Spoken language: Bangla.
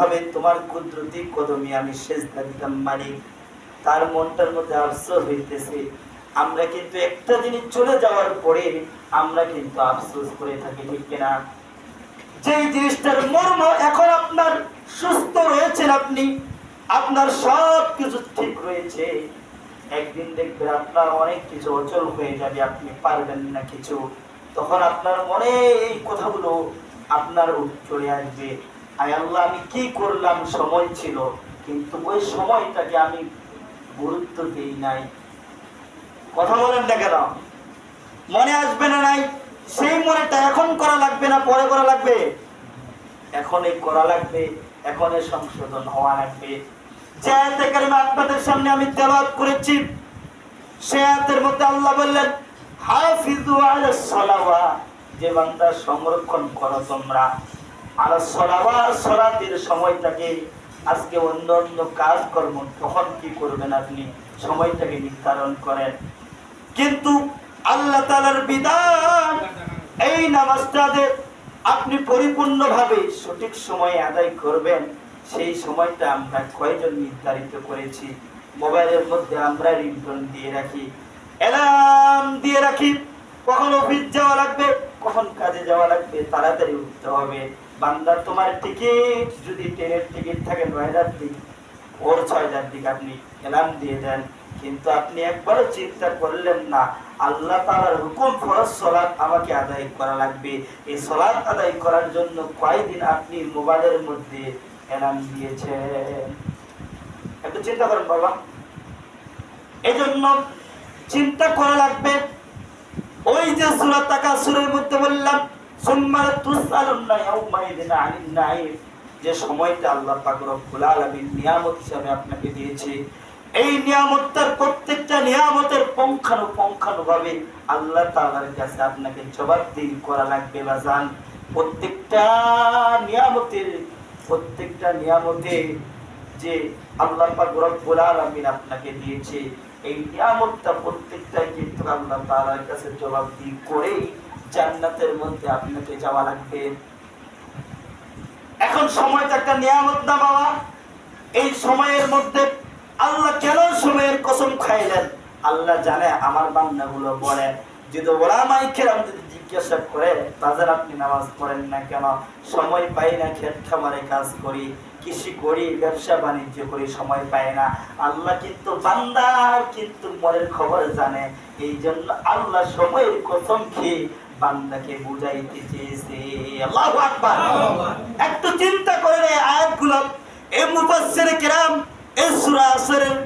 ভাবে তোমার কুদরতি কদমে আমি সেজদা দিতাম মালিক তার মনটার মধ্যে আফসোস হইতেছে। আমরা কিন্তু একটা জিনিস চলে যাওয়ার পরে আমরা কিন্তু আফসোস করে থাকি, ঠিক কিনা? যে জিনিসটার মর্ম এখন আপনার সুস্থ রয়েছেন আপনি, আপনার সব কিছু ঠিক রয়েছে। একদিন দেখবেন আপনার অনেক কিছু অচল হয়ে যাবে, আপনি পারবেন না কিছু। তখন আপনার মনে এই কথাগুলো আপনার চলে আসবে। আয় আল্লাহ, আমি কি করলাম? সময় ছিল। কিন্তু ওই সময়টাকে আমি গুরুত্ব দিই নাই। কথা বলেন না কেন মনে আসবে না নাই? সেই মনেটা এখন করা লাগবে না, পরে করা লাগবে? এখন এই করা লাগবে, এখন এই সংশোধন হওয়া লাগবে। যে আয়াতে কারিমা আপনাদের সামনে আমি তেলাওয়াত করেছি, সে আয়াতের মধ্যে আল্লাহ বললেন হাফিজু আলা সালাওয়া যে বান্দা সংরক্ষণ করো তোমরা। আলা সালাওয়া সালাতের সময়টাকে আজকে অন্য অন্য কাজকর্ম তখন কি করবেন আপনি? সময়টাকে নির্ধারণ করেন। কিন্তু আল্লাহ তালার বিধান, এই নামাজটাতে আপনি পরিপূর্ণভাবে সঠিক সময়ে আদায় করবেন, সেই সময়টা আমরা কয়জন নির্ধারিত করেছি? মোবাইলের মধ্যে আমরা রিংটোন দিয়ে রাখি। অ্যালার্ম দিয়ে রাখি। কখন অফিস যাওয়া লাগবে কখন কাজে যাওয়া লাগবে? তাড়াতাড়ি উঠতে হবে। বান্দা, তোমার টিকিট যদি ট্রেনের টিকিট থাকে নয় হাজার দিক, ওর ছয় হাজার দিক আপনি অ্যালার্ম দিয়ে দেন। কিন্তু আপনি একবারও চিন্তা করলেন না। আল্লাহ তাআলার হুকুম ফরজ সলাৎ আমাকে আদায় করা লাগবে। এই সলাৎ আদায় করার জন্য কয়দিন আপনি মোবাইলের মধ্যে অ্যালার্ম দিয়েছেন? একটু চিন্তা করেন বাবা। এই জন্য চিন্তা করা লাগবে। ওই যে সুরা তাকা সুরের মধ্যে বললাম সুম্মার তুসালুন্না ইয়াউমাইদিন আনিন নাঈম যে সময়টা আল্লাহ পাক রব্বুল আলামিন নিয়ামত হিসাবে আপনাকে দিয়েছে। এই নিয়ামতটার প্রত্যেকটা নিয়ামতের পঙ্খানু ভাবে আল্লাহ তাআলার কাছে আপনাকে জবাবদিহি করা লাগবে বাজান প্রত্যেকটা নিয়ামতের, প্রত্যেকটা নিয়ামতে যে আল্লাহ পাক রব্বুল আলামিন আপনাকে দিয়েছে, এই নিয়ামতটা প্রত্যেকটাই কিন্তু আল্লাহ তাআলার কাছে জবাবদিহি করেই জান্নাতের মধ্যে আপনাকে যাওয়া লাগবে। এখন সময়টা একটা নিয়ামত না বাবা? এই সময়ের মধ্যে আল্লাহ কেন সময়ের কসম খাইলেন? আল্লাহ জানে আমার বান্দাগুলো বলে যদি ওলামাই খেলাম যদি জিজ্ঞাসা করে বাজার আপনি নামাজ পড়েন না কেন? সময় পাই না খেত খামারে কাজ করি কৃষি করি ব্যবসা বাণিজ্য করি সময় পাই না। আল্লাহ কিন্তু বান্দার কিন্তু মনের খবর জানে। এই জন্য আল্লাহ সময়ের কসম খেয়ে বান্দাকে বুঝাইতে চেয়েছে। আল্লাহু আকবার। একটু চিন্তা করে এই আয়াতগুলো। এই মুফাসসির কিরাম এই সূরা আসরের